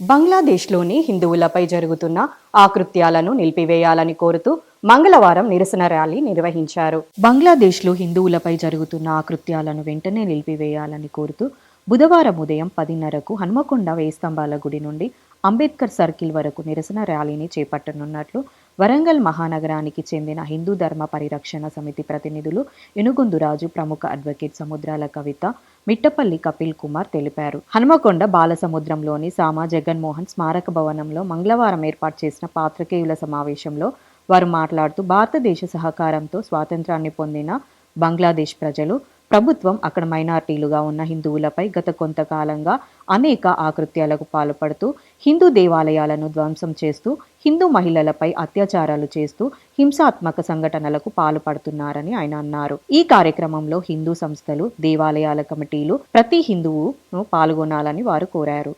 బంగ్లాదేశ్లోని హిందువులపై జరుగుతున్న ఆకృత్యాలను నిలిపివేయాలని కోరుతూ మంగళవారం నిరసన ర్యాలీ నిర్వహించారు. బంగ్లాదేశ్లో హిందువులపై జరుగుతున్న ఆకృత్యాలను వెంటనే నిలిపివేయాలని కోరుతూ బుధవారం ఉదయం పదిన్నరకు హనుమకొండ వేస్తంభాల గుడి నుండి అంబేద్కర్ సర్కిల్ వరకు నిరసన ర్యాలీని చేపట్టనున్నట్లు వరంగల్ మహానగరానికి చెందిన హిందూ ధర్మ పరిరక్షణ సమితి ప్రతినిధులు ఇనుగుందురాజు ప్రముఖ అడ్వకేట్ సముద్రాల కవిత మిట్టపల్లి కపిల్ కుమార్ తెలిపారు. హనుమకొండ బాలసముద్రంలోని సామా జగన్మోహన్ స్మారక భవనంలో మంగళవారం ఏర్పాటు చేసిన పాత్రికేయుల సమావేశంలో వారు మాట్లాడుతూ భారతదేశ సహకారంతో స్వాతంత్రాన్ని పొందిన బంగ్లాదేశ్ ప్రజలు ప్రభుత్వం అక్కడ మైనార్టీలుగా ఉన్న హిందువులపై గత కొంతకాలంగా అనేక ఆకృత్యాలకు పాల్పడుతూ హిందూ దేవాలయాలను ధ్వంసం చేస్తూ హిందూ మహిళలపై అత్యాచారాలు చేస్తూ హింసాత్మక సంఘటనలకు పాల్పడుతున్నారని ఆయన అన్నారు. ఈ కార్యక్రమంలో హిందూ సంస్థలు దేవాలయాల కమిటీలు ప్రతి హిందువును పాల్గొనాలని వారు కోరారు.